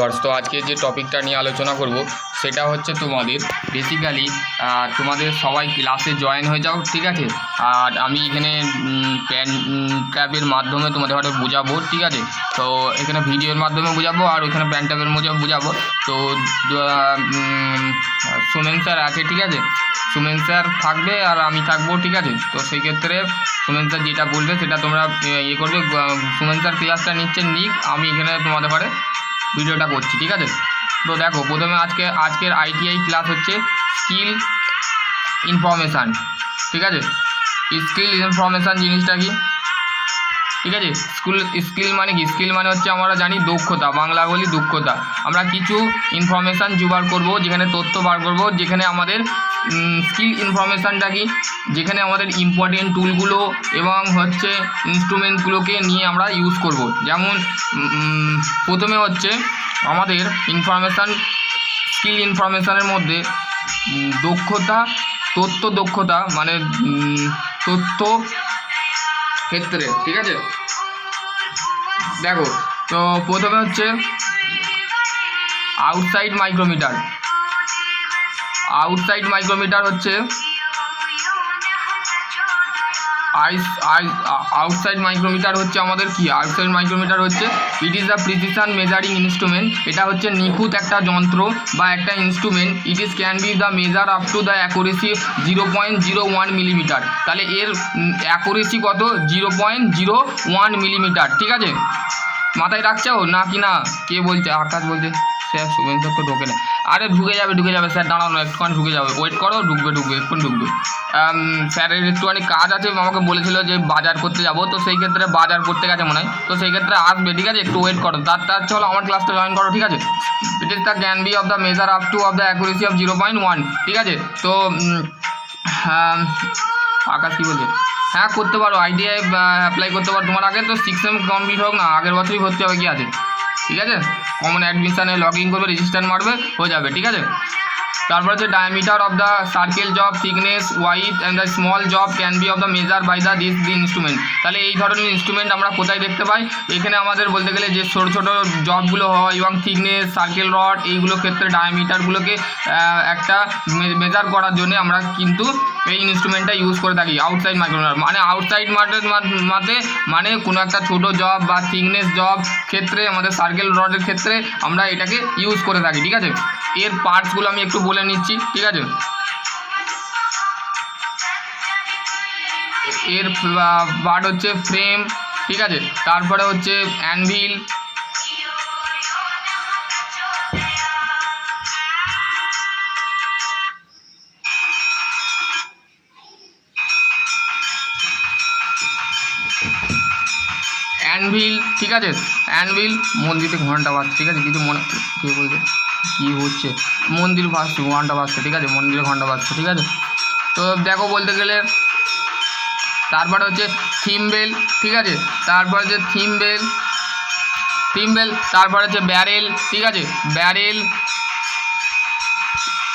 Viewers তো আজকে যে টপিকটা নিয়ে আলোচনা করব, সেটা হচ্ছে তোমাদের। বেসিক্যালি তোমাদের সবাই ক্লাসে জয়েন হয়ে যাও, ঠিক আছে? আর আমি এখানে প্যান ট্যাবের মাধ্যমে তোমাদের হয়তো বোঝাবো, ঠিক আছে? তো এখানে ভিডিওর মাধ্যমে বোঝাবো, আর ওখানে প্যান ট্যাবের মধ্যে বোঝাবো। তো সুমেন স্যার আছে, ঠিক আছে? সুমেন স্যার থাকবে আর আমি থাকব, ঠিক আছে? তো সেই ক্ষেত্রে সুমেন স্যার যেটা বলবে, সেটা তোমরা ইয়ে করবে। সুমেন স্যার ক্লাসটা নিচ্ছে নিক, আমি এখানে তোমাদের ঘরে ভিডিওটা করছি, ঠিক আছে? তো দেখো, প্রথমে আজকে, আজকের আইটিআই ক্লাস হচ্ছে স্কিল ইনফরমেশান ঠিক আছে? স্কিল ইনফরমেশান জিনিসটা কি? ঠিক আছে? স্কুল স্কিল মানে কি? স্কিল মানে হচ্ছে আমরা জানি দক্ষতা, বাংলা বলি দক্ষতা। আমরা কিছু ইনফরমেশান জোগাড় করব, যেখানে তথ্য বার করব, যেখানে আমাদের স্কিল ইনফরমেশানটা কি? যেখানে আমাদের ইম্পর্টেন্ট টুলগুলো এবং হচ্ছে ইনস্ট্রুমেন্টগুলোকে নিয়ে আমরা ইউজ করব। যেমন প্রথমে হচ্ছে আমাদের ইনফরমেশান স্কিল ইনফরমেশানের মধ্যে দক্ষতা, তথ্য দক্ষতা মানে তথ্য ক্ষেত্রে ঠিক আছে? দেখো তো প্রথমে হচ্ছে আউটসাইড মাইক্রোমিটার আউটসাইড মাইক্রোমিটার হচ্ছে আইস আইস আউটসাইড মাইক্রোমিটার হচ্ছে আমাদের কি? আউটসাইড মাইক্রোমিটার হচ্ছে it is the precision measuring instrument এটা হচ্ছে নিখুঁত একটা যন্ত্র বা একটা instrument it is can be the measure up to the accuracy zero point zero one millimetre তাহলে এর অ্যাকুরেসি কত? Zero point zero one millimetre ঠিক আছে? মাথায় রাখছো? না কি না? কে বলছে? আকাশ বলছে? স্যার শুভেন তো ঢোকে না। আরে ঢুকে যাবে ঢুকে যাবে। স্যার দাঁড়ানো একটুখানি ঢুকে যাবে। ওয়েট করো, ঢুকবে ঢুকবে, এক্ষুনি ঢুকবে। স্যারের একটুখানি কাজ আছে, আমাকে বলেছিল যে বাজার করতে যাব। তো সেই ক্ষেত্রে বাজার করতে গেছে মনে হয়। তো সেই ক্ষেত্রে আসবে, ঠিক আছে? একটু ওয়েট করো। তার তার চলো আমার ক্লাসটা জয়েন করো, ঠিক আছে? It is the can be of the measure up to of the accuracy of zero point one ঠিক আছে? তো আকাশ কী বলছে? হ্যাঁ করতে পারো। আইডিআই অ্যাপ্লাই করতে পারো। তোমার আগে তো সিক্স সেম কমপ্লিট হোক না, আগের বছরই ভর্তি হবে, কি আছে? ঠিক আছে? কমন অ্যাডমিশানে লগ ইন করবে রেজিস্টার মারবে, হয়ে যাবে, ঠিক আছে? তারপর হচ্ছে diameter of the circle job thickness width and the small job can be of the measure by the this the instrument তাহলে এই ধরনের ইনস্ট্রুমেন্ট আমরা কোথায় দেখতে পাই? এখানে আমাদের বলতে গেলে যে ছোটো ছোটো জবগুলো হয়, এবং থিকনেস সার্কেল রড এইগুলো ক্ষেত্রে ডায়ামিটারগুলোকে একটা মেজার করার জন্য আমরা কিন্তু এই ইনস্ট্রুমেন্টটা ইউজ করে থাকি আউটসাইড মাইক্রোমিটার মানে আউটসাইড মার্কেট মাতে মানে কোনো একটা ছোট জব বা থিকনেস জব ক্ষেত্রে, আমাদের সার্কেল রডের ক্ষেত্রে আমরা এটাকে ইউজ করে থাকি, ঠিক আছে? এর পার্টসগুলো আমি একটু বলে নিচ্ছি, ঠিক আছে? এর পার্ট হচ্ছে ফ্রেম ঠিক আছে? তারপরে হচ্ছে অ্যানভিল অ্যানভিল ঠিক আছে? অ্যানভিল মন্দিরে ঘণ্টা বাজছে ঠিক আছে? কিছু মনে কে বলছে? কী হচ্ছে? মন্দির বাজছে ঘণ্টা বাজছে ঠিক আছে? মন্দিরে ঘণ্টা বাজছে ঠিক আছে? তো দেখো বলতে গেলে, তারপরে হচ্ছে থিম বেল ঠিক আছে? তারপরে হচ্ছে থিম বেল থিম বেল তারপরে হচ্ছে ব্যারেল ঠিক আছে? ব্যারেল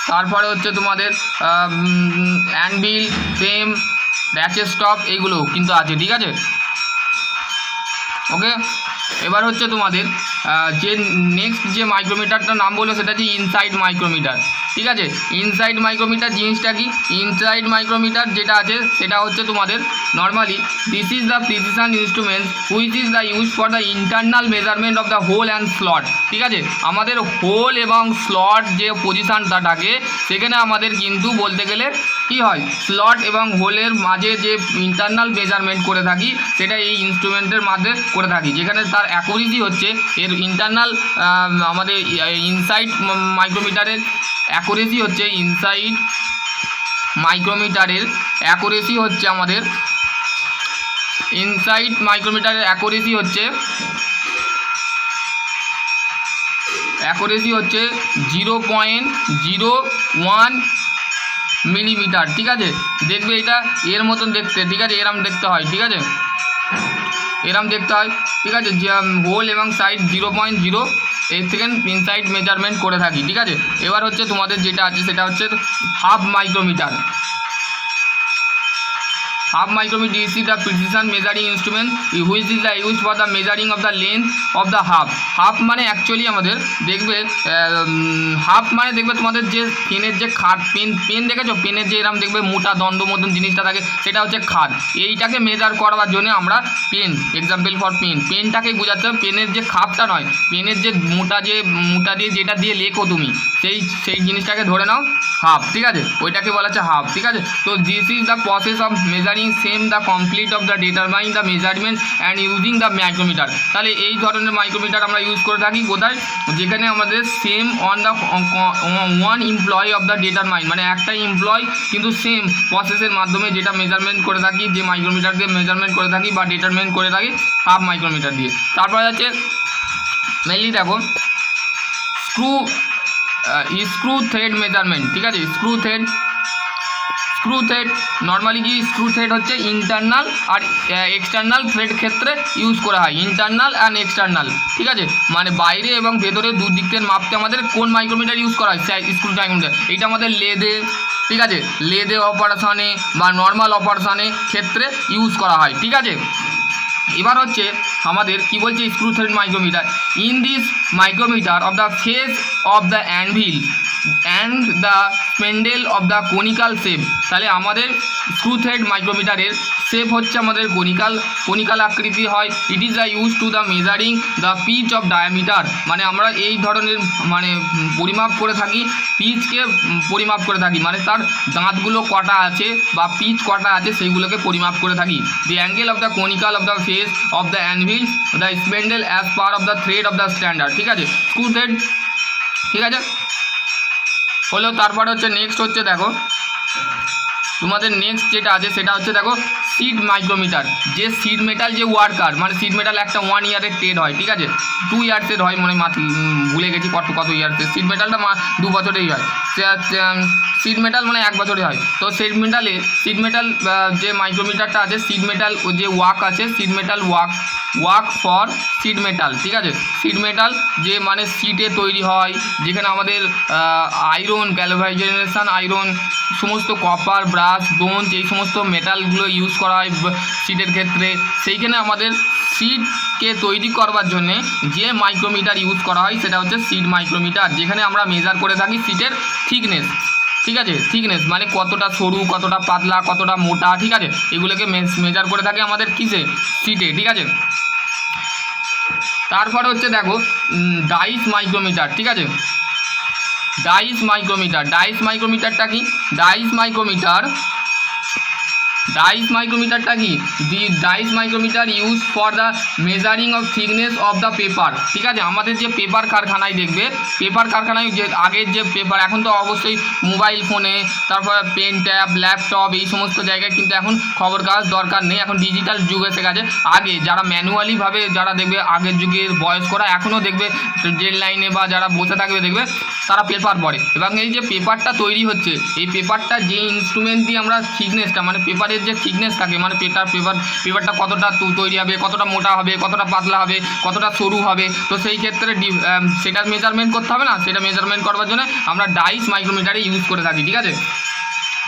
তারপরে হচ্ছে তোমাদের অ্যান্ডবিল ফ্রেম র্যাচের স্টপ এইগুলো কিন্তু আছে, ঠিক আছে? ওকে এবার হচ্ছে তোমাদের যে নেক্সট যে মাইক্রোমিটারটার নাম বলল সেটা হচ্ছে ইনসাইড মাইক্রোমিটার ঠিক আছে? ইনসাইড মাইক্রোমিটার জিনিসটা কি? ইনসাইড মাইক্রোমিটার যেটা আছে, সেটা হচ্ছে তোমাদের normally this is the precision instrument which is the use for the internal measurement of the hole and slot ঠিক আছে? আমাদের হোল এবং স্লট যে পজিশানটা থাকে, সেখানে আমাদের কিন্তু বলতে গেলে কি হয়? স্লট এবং হোলের মাঝে যে ইন্টারনাল মেজারমেন্ট করে থাকি, সেটা এই ইনস্ট্রুমেন্টের মাঝে করে থাকি, যেখানে তার অ্যাকুরেসি হচ্ছে, এর ইন্টারনাল আমাদের ইনসাইড মাইক্রোমিটারের অ্যাকুরেসি হচ্ছে ইনসাইড মাইক্রোমিটারের অ্যাকুরেসি হচ্ছে আমাদের ইনসাইড মাইক্রোমিটারের অ্যাকুরেসি হচ্ছে অ্যাকুরেসি হচ্ছে zero point zero one millimetre ঠিক আছে? দেখবে এটা এর মতন দেখতে, ঠিক আছে? এরম দেখতে হয়, ঠিক আছে? এরম দেখতে হয়। ঠিক আছে? হোল এবং সাইড জিরো পয়েন্ট জিরো এর থেকে ইনসাইড মেজারমেন্ট করে থাকি, ঠিক আছে? এবার হচ্ছে তোমাদের যেটা আছে, সেটা হচ্ছে half micrometer half micrometer is the precision measuring instrument which is the use for the measuring of the length of the half half মানে অ্যাকচুয়ালি আমাদের দেখবে হাফ মানে দেখবে তোমাদের যে পেনের যে খাট পেন পেন দেখেছ? পেনের যে এরকম দেখবে মোটা দণ্ড মতন জিনিসটা থাকে, সেটা হচ্ছে খাদ এইটাকে মেজার করবার জন্য আমরা পেন এক্সাম্পল ফর পেন পেনটাকেই বোঝাতে হবে পেনের যে খাপটা নয় পেনের যে মোটা যে, মোটা দিয়ে যেটা দিয়ে লেখো তুমি, সেই সেই জিনিসটাকে ধরে নাও হাফ ঠিক আছে? ওইটাকে বলা হচ্ছে হাফ ঠিক আছে? তো this is the process of measuring same the complete of the determine the measurement and using the micrometer তাহলে এই ধরনের মাইক্রোমিটার আমরা ইউজ করে থাকি কোথায়? যেখানে আমাদের same on the one employ of the determine মানে একটা এমপ্লয় কিন্তু সেম প্রসেসের মাধ্যমে যেটা মেজারমেন্ট করে থাকি, যে মাইক্রোমিটার দিয়ে মেজারমেন্ট করে থাকি বা ডিটারমেন্ট করে থাকি হাফ মাইক্রোমিটার দিয়ে। তারপর আছে মেনলি দেখো স্ক্রু স্ক্রু থ্রেড মেজারমেন্ট ঠিক আছে? Screw thread screw thread normally কি স্ক্রু থ্রেড হচ্ছে ইন্টারনাল আর এক্সটার্নাল থ্রেড ক্ষেত্রে ইউজ করা হয় ইন্টারনাল অ্যান্ড এক্সটার্নাল ঠিক আছে? মানে বাইরে এবং ভেতরে দু দিক থেকে মাপতে আমাদের কোন মাইক্রোমিটার ইউজ করা হয়? স্ক্রু মাইক্রোমিটার এটা আমাদের লেদে, ঠিক আছে? লেদে অপারেশনে বা নর্মাল অপারেশনে ক্ষেত্রে ইউজ করা হয়, ঠিক আছে? এবার হচ্ছে আমাদের কি বলছে screw thread micrometer in this micrometer of the face of the anvil and the spindle of the conical shape তাহলে আমাদের স্ক্রু থ্রেড মাইক্রোমিটারের শেপ হচ্ছে আমাদের কনিকাল কনিকাল আকৃতি হয়। It is the use to the measuring the pitch of diameter মানে আমরা এই ধরনের মানে পরিমাপ করে থাকি পিচকে পরিমাপ করে থাকি। মানে তার দাঁতগুলো কটা আছে বা পিচ কটা আছে সেইগুলোকে পরিমাপ করে থাকি। The angle of the conical of the face of the anvil the spindle as per of the thread of the standard ঠিক আছে? স্ক্রু থ্রেড ঠিক আছে? হলো তারপরে হচ্ছে নেক্সট হচ্ছে দেখো তোমাদের নেক্সট যেটা আছে সেটা হচ্ছে দেখো সিড মাইক্রোমিটার যে সিড মেটাল যে ওয়ার্কার মানে সিড মেটাল একটা ওয়ান ইয়ারের ট্রেড হয়, ঠিক আছে? টু ইয়ার্সের হয়, মনে ভুলে গেছি কত কত ইয়ার্সের সিড মেটালটা দু বছরেই হয়। সিড মেটাল মানে এক বছরে হয়। তো সিড মেটালে সিড মেটাল যে মাইক্রোমিটারটা আছে সিড মেটাল যে ওয়াক আছে sheet metal work work for sheet metal ঠিক আছে? সিড মেটাল যে মানে সিডে তৈরি হয়, যেখানে আমাদের আয়রন গ্যালোভাইজেশন আয়রন সমস্ত কপার ব্রাশ ব্রোঞ্জ এই সমস্ত মেটালগুলো ইউজ করা হয় সিডের ক্ষেত্রে। সেইখানে আমাদের সিটকে তৈরি করবার জন্যে যে মাইক্রোমিটার ইউজ করা হয়, সেটা হচ্ছে সিট মাইক্রোমিটার যেখানে আমরা মেজার করে থাকি সিটের থিকনেস ঠিক আছে? থিকনেস মানে কতটা সরু, কতটা পাতলা, কতটা মোটা, ঠিক আছে? এগুলোকে মেজার করে থাকে আমাদের কিসে? সিটে ঠিক আছে? তারপরে হচ্ছে দেখো ডাইস মাইক্রোমিটার ঠিক আছে? ডাইস মাইক্রোমিটার ডাইস মাইক্রোমিটারটা কি? ডাইস মাইক্রোমিটার ডাইস মাইক্রোমিটারটা কি? The dice micrometer use for the measuring of thickness of the paper ঠিক আছে? আমাদের যে পেপার কারখানায় দেখবে পেপার কারখানায় যে আগের যে পেপার এখন তো অবশ্যই মোবাইল ফোনে তারপর পেন ট্যাব ল্যাপটপ এই সমস্ত জায়গায় কিন্তু এখন খবর কাগজ দরকার নেই। এখন ডিজিটাল যুগ এসে গেছে। আগে যারা ম্যানুয়ালিভাবে যারা দেখবে আগের যুগের বয়স্করা, এখনও দেখবে জেল লাইনে বা যারা বসে থাকবে দেখবে, তারা পেপার পড়ে। এবং এই যে পেপারটা তৈরি হচ্ছে, এই পেপারটা যে ইনস্ট্রুমেন্ট দিয়ে আমরা থিকনেসটা মানে পেপারের যে থিকনেস থাকে মানে পেপার পেপার পেপারটা কতটা তৈরি হবে, কতটা মোটা হবে, কতটা পাতলা হবে, কতটা সরু হবে, তো সেই ক্ষেত্রে সেটা মেজারমেন্ট করতে হবে না, সেটা মেজারমেন্ট করবার জন্য আমরা ডাইস মাইক্রোমিটারে ইউজ করে থাকি, ঠিক আছে?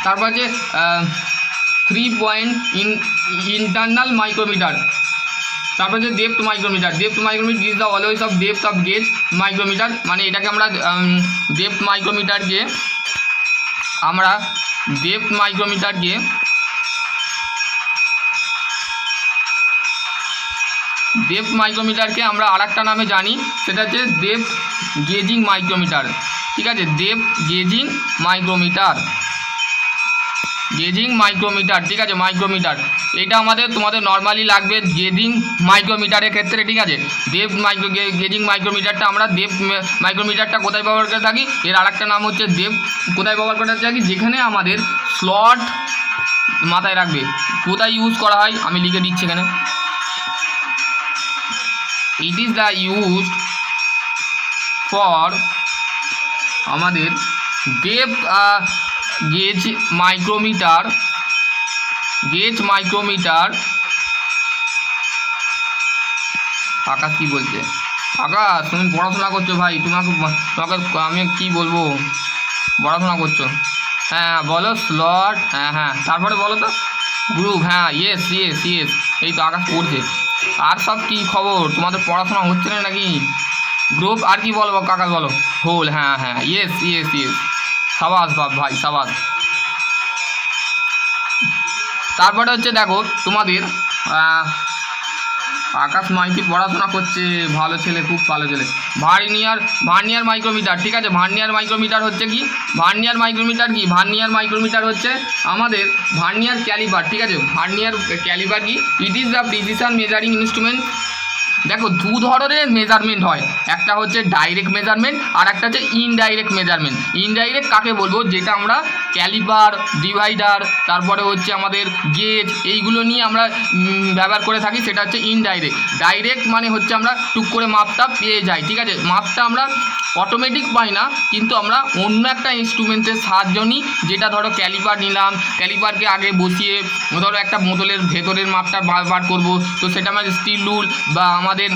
তারপর যে three point in internal micrometer তারপর যে depth micrometer depth micrometer is the always of depth of gauge micrometer মানে এটাকে আমরা ডেপথ মাইক্রোমিটারকে আমরা ডেপথ মাইক্রোমিটারকে ডেপথ মাইক্রোমিটারকে আমরা আর একটা নামে জানি, সেটা হচ্ছে ডেপথ গেজিং মাইক্রোমিটার। ঠিক আছে? Depth gauging micrometer. Gauging micrometer, ঠিক আছে? মাইক্রোমিটার। এটা আমাদের, তোমাদের নর্মালি লাগবে গেজিং মাইক্রোমিটারের ক্ষেত্রে, ঠিক আছে? ডেপ মাইক্রো গেজিং মাইক্রোমিটারটা আমরা ডেপ মাইক্রোমিটারটা কোথায় ব্যবহার করে থাকি? এর আরেকটা নাম হচ্ছে ডেপ কোথায় ব্যবহার করে থাকি? যেখানে আমাদের স্লট মাথায় রাখবে। কোথায় ইউজ করা হয়? আমি লিখে দিচ্ছি এখানে। It is the use for আমাদের depth gauge micrometer gauge micrometer Akash কি বলছে? আকাশ, তুমি পড়াশোনা করছ ভাই, তোমাকে তোমাকে আমি কি বলব? পড়াশোনা করছ। হ্যাঁ বলো স্লট হ্যাঁ হ্যাঁ তারপরে বলো তো। গ্রুপ হ্যাঁ ইয়েস ইয়েস ইয়েস এই তো আকাশ পড়ছে। আর সব কি খবর? তোমাদের পড়াশোনা হচ্ছে না নাকি? গ্রুপ আর কি বলব কাকা বলো? হোল হ্যাঁ হ্যাঁ ইয়েস ইয়েস ইয়েস সাবাস বাপ ভাই, সাবাস। তারপরে হচ্ছে দেখো তোমাদের আকাশ মাইতি পড়াশোনা করছে, ভালো ছেলে, খুব ভালো ছেলে। ভার্নিয়ার ভার্নিয়ার মাইক্রোমিটার, ঠিক আছে? ভার্নিয়ার মাইক্রোমিটার হচ্ছে কি? ভার্নিয়ার মাইক্রোমিটার কি? ভার্নিয়ার মাইক্রোমিটার হচ্ছে আমাদের ভার্নিয়ার ক্যালিবার, ঠিক আছে? ভার্নিয়ার ক্যালিবার কি? It is the precision measuring instrument দেখো, দু ধরনের মেজারমেন্ট হয়। একটা হচ্ছে ডাইরেক্ট মেজারমেন্ট আর একটা হচ্ছে ইনডাইরেক্ট মেজারমেন্ট ইনডাইরেক্ট কাকে বলব? যেটা আমরা ক্যালিপার ডিভাইডার তারপরে হচ্ছে আমাদের গেজ এইগুলো নিয়ে আমরা ব্যবহার করে থাকি, সেটা হচ্ছে ইনডাইরেক্ট ডাইরেক্ট মানে হচ্ছে আমরা টুক করে মাপটা পেয়ে যাই, ঠিক আছে? মাপটা আমরা অটোমেটিক পাই না, কিন্তু আমরা অন্য একটা ইনস্ট্রুমেন্টের সাহায্য নিই, যেটা ধরো ক্যালিপার নিলাম ক্যালিপারকে আগে বসিয়ে, ধরো একটা বোতলের ভেতরের মাপটা বার করব, তো সেটা আমাদের স্টিল রুল বা আমাদের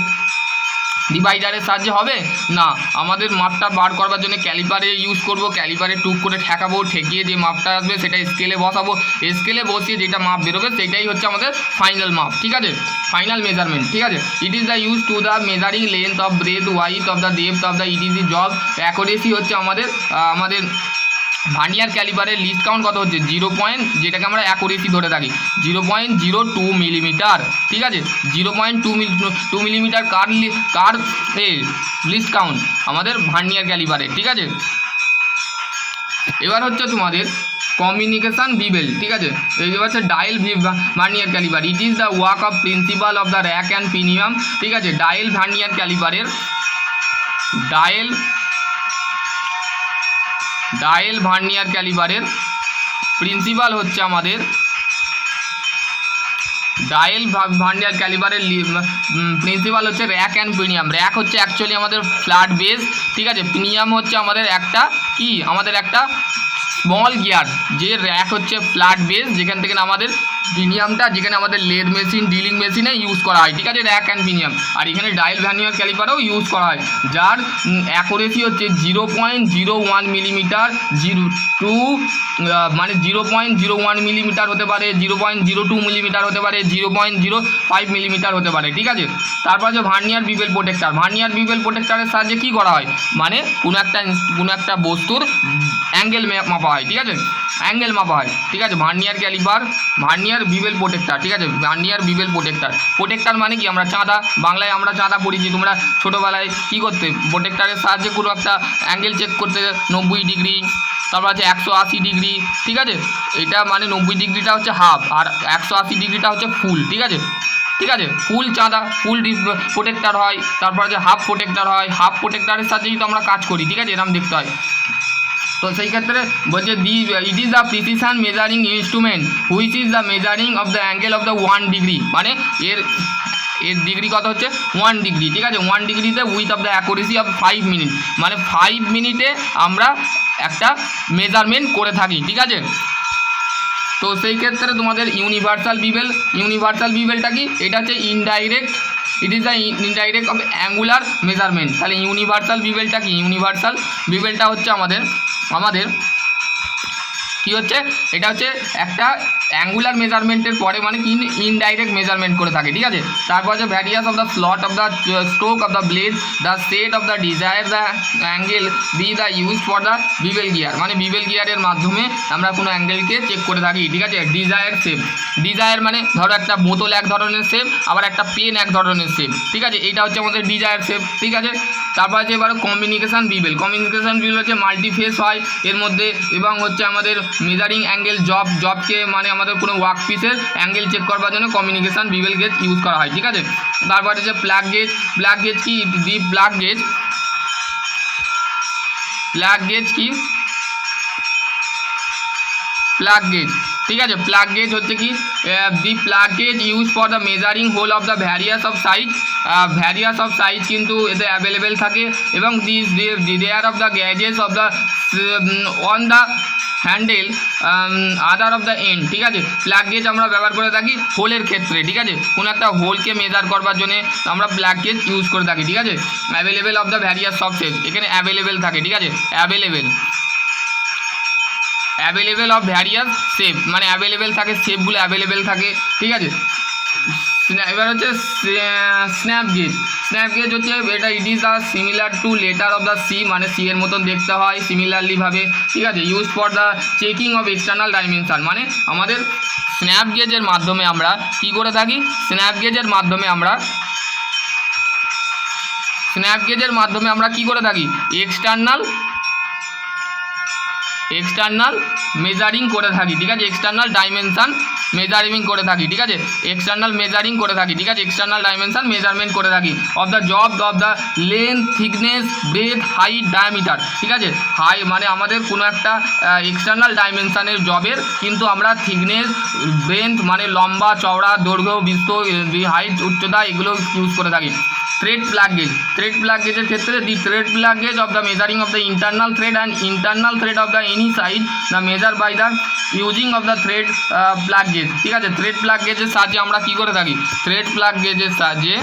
ডিভাইডারের সাহায্যে হবে? না, আমাদের মাপটা বার করবার জন্য ক্যালিপারে ইউজ করব ক্যালিপারে টুক করে ঠেকাবো, ঠেকিয়ে যে মাপটা আসবে সেটা স্কেলে বসাবো। স্কেলে বসিয়ে যেটা মাপ বেরোবে সেটাই হচ্ছে আমাদের ফাইনাল মাপ, ঠিক আছে? ফাইনাল মেজারমেন্ট ঠিক আছে? It is the use to the measuring length of breadth width of the depth of the it is the job accuracy হচ্ছে আমাদের আমাদের ভার্নিয়ার ক্যালিপারের লিস্ট কাউন্ট কত হচ্ছে? জিরো পয়েন্ট যেটাকে আমরা অ্যাকুরেসি ধরে থাকি। Zero point zero two millimetre ঠিক আছে? Zero point two milli two millimetre কার কার এ লিস্ট কাউন্ট আমাদের ভার্নিয়ার ক্যালিপারে ঠিক আছে? এবার হচ্ছে তোমাদের কমিউনিকেশান বিবেল, ঠিক আছে? এই যে হচ্ছে dial vernier caliper it is the work of principle of the rack and premium ঠিক আছে? ডায়েল ভার্নিয়ার ক্যালিপারের ডায়েল ডায়েল ভার্নিয়ার ক্যালিবারের প্রিন্সিপাল হচ্ছে আমাদের ডায়েল ভার্নিয়ার ক্যালিবারের প্রিন্সিপাল হচ্ছে র্যাক অ্যান্ড প্রিমিয়াম। র্যাক হচ্ছে অ্যাকচুয়ালি আমাদের ফ্ল্যাট বেস, ঠিক আছে? প্রিনিয়াম হচ্ছে আমাদের একটা কি? আমাদের একটা স্মল গিয়ার যে র্যাক হচ্ছে ফ্ল্যাট বেস যেখান থেকে আমাদের প্রিমিয়ামটা যেখানে আমাদের লেদ মেশিন ডিলিং মেশিনে ইউজ করা হয়, ঠিক আছে? র্যাক অ্যান্ড প্রিমিয়াম আর এখানে ডাইল ভ্যানিয়ার ক্যালিপারও ইউজ করা হয়, যার অ্যাকোরেসি হচ্ছে zero point zero one millimetre zero two মানে zero point zero one millimetre হতে পারে zero point zero two millimetre হতে পারে zero point zero five millimetre হতে পারে, ঠিক আছে? তারপর হচ্ছে vernier bevel protector vernier bevel প্রোটেক্টারের সাহায্যে কী করা হয়? মানে কোনো একটা কোনো একটা বস্তুর অ্যাঙ্গেল মাপা হয়, ঠিক আছে? অ্যাঙ্গেল মাপা হয়, ঠিক আছে? Vernier caliper vernier bevel protector ঠিক আছে? ভার্নিয়ার বিবেল প্রোটেক্টার প্রোটেক্টার মানে কি? আমরা চাঁদা, বাংলায় আমরা চাঁদা পড়েছি, তোমরা ছোটোবেলায় কী করতে? প্রোটেক্টারের সাহায্যে কোনো একটা অ্যাঙ্গেল চেক করতে নব্বই ডিগ্রি তারপর আছে একশো আশি ডিগ্রি ঠিক আছে? এটা মানে নব্বই ডিগ্রিটা হচ্ছে হাফ আর একশো আশি ডিগ্রিটা হচ্ছে ফুল ঠিক আছে? ঠিক আছে? ফুল চাঁদা ফুল প্রোটেক্টার হয়, তারপর যে হাফ প্রোটেক্টার হয় হাফ প্রোটেক্টারের সাথেই তো আমরা কাজ করি, ঠিক আছে? এরকম দেখতে হয়। তো সেই ক্ষেত্রে বলছে the it is the precision measuring instrument which is the measuring of the angle of the one degree মানে এর এর ডিগ্রি কত হচ্ছে? ওয়ান ডিগ্রি ঠিক আছে? ওয়ান ডিগ্রিতে with of the accuracy of five minute মানে ফাইভ মিনিটে আমরা একটা মেজারমেন্ট করে থাকি, ঠিক আছে? তো সেই ক্ষেত্রে তোমাদের ইউনিভার্সাল বিবেল ইউনিভার্সাল বিবেলটা কি? এটা হচ্ছে indirect it is the indirect of angular measurement তাহলে ইউনিভার্সাল বিবেলটা কি? ইউনিভার্সাল বিবেলটা হচ্ছে আমাদের আমাদের কি হচ্ছে? এটা হচ্ছে একটা অ্যাঙ্গুলার মেজারমেন্টের পরে মানে কি? ইনডাইরেক্ট মেজারমেন্ট করে থাকে, ঠিক আছে? তারপর হচ্ছে various of the slot of the stroke of the blade the set of the desire the angle be the use for the bevel gear মানে বিবেল গিয়ারের মাধ্যমে আমরা কোনো অ্যাঙ্গেলকে চেক করে থাকি, ঠিক আছে? ডিজায়ার শেপ ডিজায়ার মানে ধরো একটা বোতল এক ধরনের শেপ আবার একটা পেন এক ধরনের শেপ ঠিক আছে? এইটা হচ্ছে আমাদের ডিজায়ার শেপ ঠিক আছে? তারপর আছে এবার কমিউনিকেশান বিবেল কমিউনিকেশান বিবেল হচ্ছে মাল্টিফেস হয়, এর মধ্যে এবং হচ্ছে আমাদের মেজারিং অ্যাঙ্গেল জব জবকে মানে আমাদের কোনো ওয়ার্ক পিসের অ্যাঙ্গেল চেক করবার জন্য কমিউনিকেশান বিবেল গেজ ইউজ করা হয়, ঠিক আছে? তারপর হচ্ছে প্লাগ গেজ প্লাগ গেজ কি? The plug gauge plug gauge কি? প্লাগ গেজ ঠিক আছে? প্লাগ গেজ হচ্ছে কি? The plug gauge use for the measuring hole of the various of size various of size কিন্তু এতে অ্যাভেলেবেল থাকে এবং this there of the gauges of the on the handle other of the end ঠিক আছে? Plug gauge আমরা ব্যবহার করে থাকি হোলের ক্ষেত্রে, ঠিক আছে? কোনো একটা হোলকে মেজার করবার জন্য আমরা প্লাগ গেজ ইউজ করে থাকি, ঠিক আছে? Available of the various size এখানে অ্যাভেলেবেল থাকে, ঠিক আছে? Available available of various shape মানে অ্যাভেলেবেল থাকে শেপগুলো অ্যাভেলেবেল থাকে, ঠিক আছে? এবার হচ্ছে স্ন্যাপ গেজ স্ন্যাপ গেজ হচ্ছে, এটা it is a similar to letter of the C মানে সি এর মতন দেখতে হয় সিমিলারলি ভাবে, ঠিক আছে? Use for the checking of external dimension মানে আমাদের স্ন্যাপ গেজের মাধ্যমে আমরা কি করে থাকি? স্ন্যাপ গেজের মাধ্যমে আমরা স্ন্যাপ গেজের মাধ্যমে আমরা কি করে থাকি? এক্সটার্নাল এক্সটার্নাল মেজারিং করে থাকি, ঠিক আছে? এক্সটার্নাল ডাইমেনশান মেজারিং করে থাকি, ঠিক আছে? এক্সটার্নাল মেজারিং করে থাকি, ঠিক আছে? এক্সটার্নাল ডাইমেনশান মেজারমেন্ট করে থাকি। Of the job of the length thickness breadth height diameter ঠিক আছে? হাই মানে আমাদের কোনো একটা এক্সটার্নাল ডাইমেনশানের জবের কিন্তু আমরা থিকনেস ব্রেন্থ মানে লম্বা, চওড়া, দৈর্ঘ্য, বিস্ত হাইট উচ্চতা, এগুলো ইউজ করে থাকি। Thread plug gauge thread plug গেজের ক্ষেত্রে the thread plug gauge of the measuring of the internal thread and internal thread of the any side the measure by the using of the thread plug gauge ঠিক আছে? Thread plug গেজের সাহায্যে আমরা কি করে থাকি? থ্রেড প্লাগ গেজের সাহায্যে,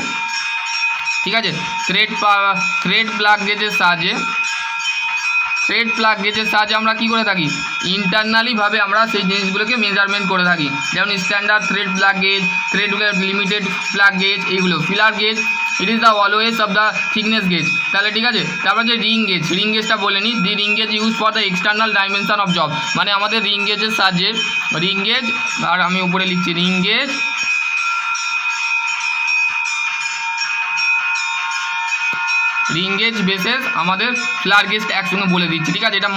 ঠিক আছে? থ্রেড থ্রেড প্লাগ গেজের সাহায্যে থ্রেড প্লাগ গেজের সাহায্যে আমরা কি করে থাকি? ইন্টারনালিভাবে আমরা সেই জিনিসগুলোকে মেজারমেন্ট করে থাকি। যেমন standard thread plug gauge thread limited plug gauge এইগুলো। Feeler gauge it is the always of the thickness gauge তাহলে ঠিক আছে? তারপর যে রিং গেজ রিং গেজটা বলে নিই the ring gauge use for the external dimension of job মানে আমাদের রিং গেজের সাহায্যে রিং গেজ আর আমি উপরে লিখছি ring gauge ring gauge bases আমাদের ফিলার গেজটা একসঙ্গে বলে দিচ্ছি, ঠিক আছে? এটা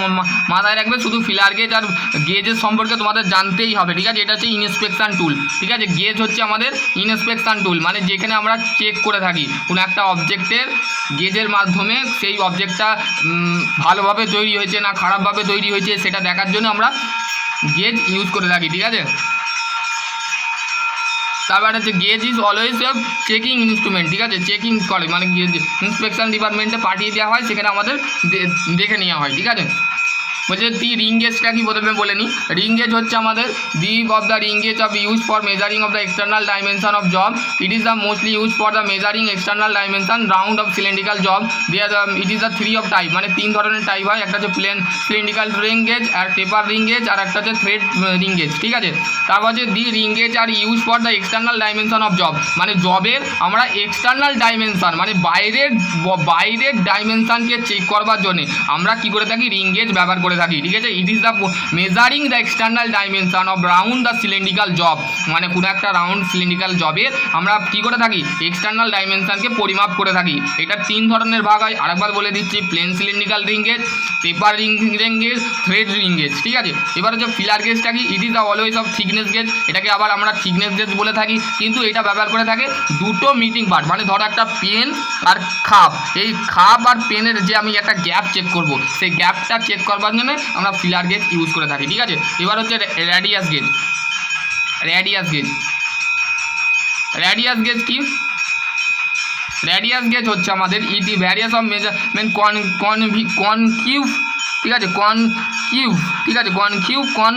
মাথায় রাখবে, শুধু ফিলার গেজ আর গেজের সম্পর্কে তোমাদের জানতেই হবে, ঠিক আছে? এটা হচ্ছে ইনস্পেকশন টুল ঠিক আছে? গেজ হচ্ছে আমাদের ইনস্পেকশন টুল মানে যেখানে আমরা চেক করে থাকি। কোনো একটা অবজেক্টের গেজের মাধ্যমে সেই অবজেক্টটা ভালোভাবে তৈরি হয়েছে না খারাপভাবে তৈরি হয়েছে, সেটা দেখার জন্য আমরা গেজ ইউজ করে থাকি, ঠিক আছে? তারপর হচ্ছে gauge is always checking instrument ঠিক আছে? চেকিং করে মানে ইন্সপেকশন ডিপার্টমেন্টে পাঠিয়ে দেওয়া হয়, সেখানে আমাদের দেখে নেওয়া হয়, ঠিক আছে? বলছে, দি রিং গেজটা কি প্রথমে বলে নিই রিং গেজ হচ্ছে আমাদের the of the ring gauge of use for measuring of the external dimension of job it is the mostly use for the measuring external dimension round of cylindrical job there it is the three of type মানে তিন ধরনের type হয়। একটা হচ্ছে plain cylindrical ring gauge আর taper ring gauge আর একটা হচ্ছে থ্রেড রিং গেজ ঠিক আছে? তারপর হচ্ছে the ring gauge R use for the external dimension of job মানে জবের আমরা এক্সটার্নাল ডাইমেনশন মানে বাইরের বাইরের ডাইমেনশনকে চেক করবার জন্য আমরা কি করে থাকি? রিং গেজ ব্যবহার করে থাকি, ঠিক আছে? It is the measuring the external dimension of round the cylindrical job মানে কোনো একটা রাউন্ড সিলিন্ড্রিক্যাল জবের আমরা কি করে থাকি? এক্সটার্নাল ডাইমেনশনকে পরিমাপ করে থাকি। এটা তিন ধরনের ভাগ হয়। আরেকবার বলে দিচ্ছি plain cylindrical ring gauge paper ring ring gauge thread ring gauge ঠিক আছে? এবার হচ্ছে ফিলার গেজটা কি? It is the always of thickness gauge এটাকে আবার আমরা থিকনেস গেজ বলে থাকি। কিন্তু এটা ব্যবহার করে থাকে দুটো মিটিং পার্ট মানে ধরো একটা পেন আর খাপ এই খাপ আর পেনের যে আমি একটা গ্যাপ চেক করব, সেই গ্যাপটা চেক করবার জন্য আমরা ফিলার গেজ ইউজ করে থাকি, ঠিক আছে? এবার হচ্ছে radius gauge radius gauge radius gauge কি? র্যাডিয়াস গেজ হচ্ছে আমাদের ইটি ভ্যারিয়াস অফ মেজারমেন্ট কন কন কনকিউভ ঠিক আছে? কন কনকিউভ ঠিক আছে? কনকিউভ কন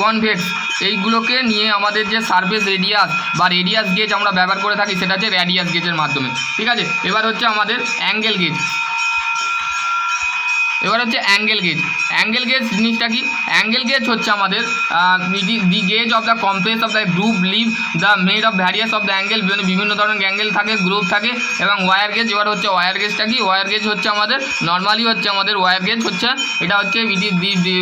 কনভেক্স এইগুলোকে নিয়ে আমাদের যে সার্ফেস রেডিয়াস বা রেডিয়াস গেজ আমরা ব্যবহার করে থাকি, সেটা হচ্ছে র্যাডিয়াস গেজের মাধ্যমে, ঠিক আছে? এবার হচ্ছে আমাদের অ্যাঙ্গেল গেজ এবার হচ্ছে অ্যাঙ্গেল গেজ অ্যাঙ্গেল গেজ জিনিসটা কি? অ্যাঙ্গেল গেজ হচ্ছে আমাদের the gauge of the compress of the group leave the made of various of the angle বিভিন্ন ধরনের অ্যাঙ্গেল থাকে গ্রুপ থাকে, এবং ওয়্যার গেজ এবার হচ্ছে ওয়্যার গেজটা কি? ওয়ার গেজ হচ্ছে আমাদের নর্মালি হচ্ছে আমাদের ওয়্যার গেজ হচ্ছে, এটা হচ্ছে it is the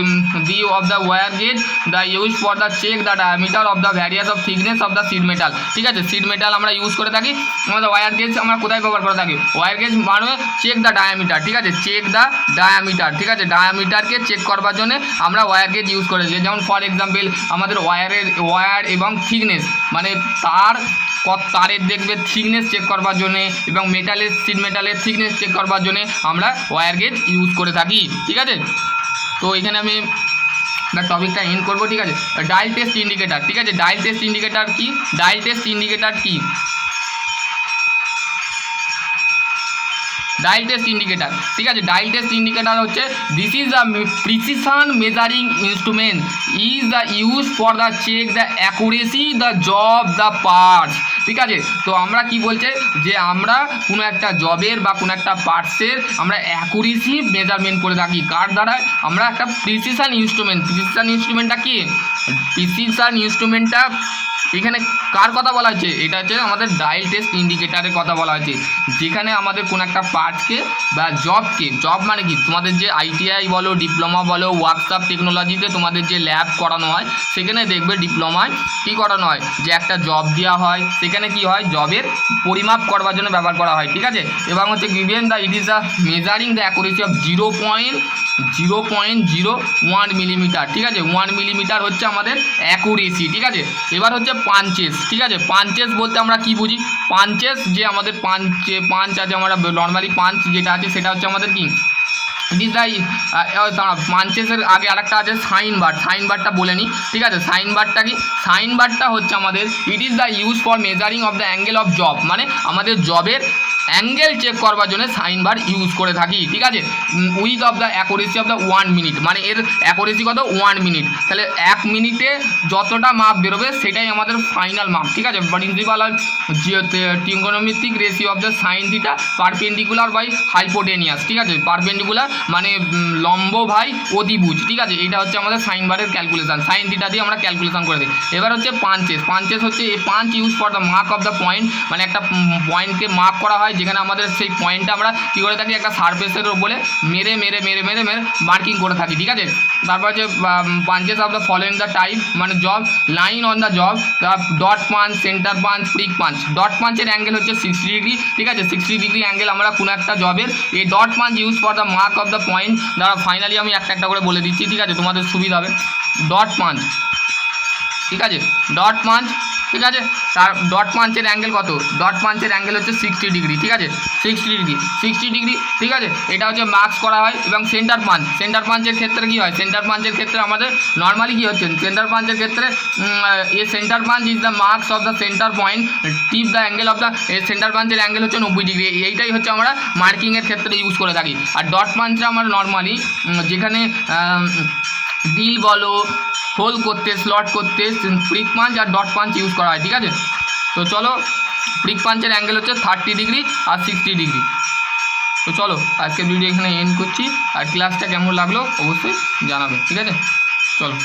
the of the wire gauge the use for the check the diameter of the various of thickness of the sheet metal ঠিক আছে? সিড মেটাল আমরা ইউজ করে থাকি, আমাদের ওয়্যার গেজ আমরা কোথায় ব্যবহার করে থাকি? ওয়ার গেজ মানে চেক দ্য ডায়ামিটার ঠিক আছে? চেক দ্য ডায়ামিটার ঠিক আছে? ডায়ামিটারকে চেক করবার জন্য আমরা ওয়্যার গেজ ইউজ করেছি। যেমন ফর এক্সাম্পল আমাদের ওয়্যারের ওয়্যার এবং থিকনেস মানে তার কত তারের দেখবে থিকনেস চেক করবার জন্য এবং মেটালের সিট মেটালের থিকনেস চেক করবার জন্য আমরা ওয়্যার গেজ ইউজ করে থাকি, ঠিক আছে? তো এখানে আমি টপিকটা এন্ড করব, ঠিক আছে? ডায়াল টেস্ট ইন্ডিকেটার ঠিক আছে? ডায়াল টেস্ট ইন্ডিকেটার কি? ডায়াল টেস্ট ইন্ডিকেটার কি? ডায়াল টেস্ট ইন্ডিকেটার ঠিক আছে? ডায়াল টেস্ট ইন্ডিকেটার হচ্ছে this is the precision measuring instrument is the use for the check the accuracy the job the parts ঠিক আছে? তো আমরা কি বলছে? যে আমরা কোনো একটা জবের বা কোনো একটা পার্টসের আমরা অ্যাকুরেসি মেজারমেন্ট করে থাকি। কার দ্বারা? আমরা একটা প্রিসিশন ইনস্ট্রুমেন্ট প্রিসিশন ইনস্ট্রুমেন্টটা কি? প্রিসিশন ইনস্ট্রুমেন্টটা এখানে কার কথা বলা হচ্ছে এটা হচ্ছে আমাদের ডায়াল টেস্ট ইন্ডিকেটারের কথা বলা হচ্ছে যেখানে আমাদের কোনো একটা পার্টকে বা জবকে জব মানে কি? তোমাদের যে আইটিআই বলো ডিপ্লোমা বলো ওয়ার্কশপ টেকনোলজিতে তোমাদের যে ল্যাব করানো হয়, সেখানে দেখবে ডিপ্লোমায় কী করানো হয়? যে একটা জব দেওয়া হয়, সেখানে কি হয়? জবের পরিমাপ করবার জন্য ব্যবহার করা হয়, ঠিক আছে? এবং হচ্ছে given the it is the measuring the accuracy of zero point zero point zero one millimeter ঠিক আছে? ওয়ান মিলিমিটার হচ্ছে আমাদের অ্যাকুরেসি ঠিক আছে? এবার হচ্ছে পাঞ্চেস ঠিক আছে? পাঞ্চেস বলতে আমরা কি বুঝি? পাঞ্চেস যে আমাদের পাঞ্চ পাঞ্চ আছে আমরা নর্মালি পাঞ্চ যেটা আছে সেটা হচ্ছে আমাদের কি? ইট ইজ দাই পাঞ্চেসের আগে আরেকটা আছে সাইন বার, সাইন বারটা বলে নিই ঠিক আছে? সাইন বারটা কি? সাইন বারটা হচ্ছে আমাদের it is the use for measuring of the angle of job মানে আমাদের জবের অ্যাঙ্গেল চেক করবার জন্য সাইন বার ইউজ করে থাকি, ঠিক আছে? With of the accuracy of the one minute মানে এর অ্যাকোরেসি কত? ওয়ান মিনিট তাহলে এক মিনিটে যতটা মাপ বেরোবে, সেটাই আমাদের ফাইনাল মাপ, ঠিক আছে? Principal of trigonometric ratio of the sine theta perpendicular by hypotenuse ঠিক আছে? পারপেন্ডিকুলার মানে লম্ব ভাই অতিভুজ ঠিক আছে? এটা হচ্ছে আমাদের সাইন বারের ক্যালকুলেশন সাইন থিটা দিয়ে আমরা ক্যালকুলেশন করে দিই। এবার হচ্ছে পাঞ্চেস। পাঞ্চেস হচ্ছে, এই punch use for the mark of the point মানে একটা পয়েন্টকে মার্ক করা হয় যেখানে আমাদের সেই পয়েন্টটা আমরা কী করে থাকি? একটা সারফেসের উপরে মেরে মেরে মেরে মেরে মেরে মার্কিং করে থাকি, ঠিক আছে? তারপর হচ্ছে punches of the following the type মানে job line on the job dot punch centre punch prick punch dot পাঞ্চের angle হচ্ছে সিক্সটি ডিগ্রি ঠিক আছে? সিক্সটি ডিগ্রি অ্যাঙ্গেল আমরা কোনো একটা জবের এই dot punch use for the mark of the point দ্বারা ফাইনালি আমি একটা একটা করে বলে দিচ্ছি, ঠিক আছে? তোমাদের সুবিধা হবে। ডট পাঞ্চ ঠিক আছে? ডট পাঞ্চ ঠিক আছে? তার ডট পাঞ্চের অ্যাঙ্গেল কত? ডট পাঞ্চের অ্যাঙ্গেল হচ্ছে সিক্সটি ডিগ্রি ঠিক আছে? সিক্সটি ডিগ্রি সিক্সটি ডিগ্রি ঠিক আছে? এটা হচ্ছে মার্কস করা হয় এবং সেন্টার পাঞ্চ সেন্টার পাঞ্চের ক্ষেত্রে কী হয়? সেন্টার পাঞ্চের ক্ষেত্রে আমাদের নর্মালি কী হচ্ছে? সেন্টার পাঞ্চের ক্ষেত্রে a centre punch is the marks of the centre point tip the angle of the centre পাঞ্চের angle হচ্ছে নব্বই ডিগ্রি এইটাই হচ্ছে আমরা মার্কিংয়ের ক্ষেত্রে ইউজ করে থাকি। আর ডট পাঞ্চটা আমরা নর্মালি যেখানে ডিল বলো, হোল করতে স্লট করতে প্রিক পাঞ্চ আর ডট পাঞ্চ ইউজ করা হয়, ঠিক আছে? তো চলো প্রিক পাঞ্চের অ্যাঙ্গেল হচ্ছে থার্টি ডিগ্রি আর সিক্সটি ডিগ্রি তো চলো, আজকের ভিডিও এখানে এন্ড করছি। আর ক্লাসটা কেমন লাগল, অবশ্যই জানাবে, ঠিক আছে? চলো।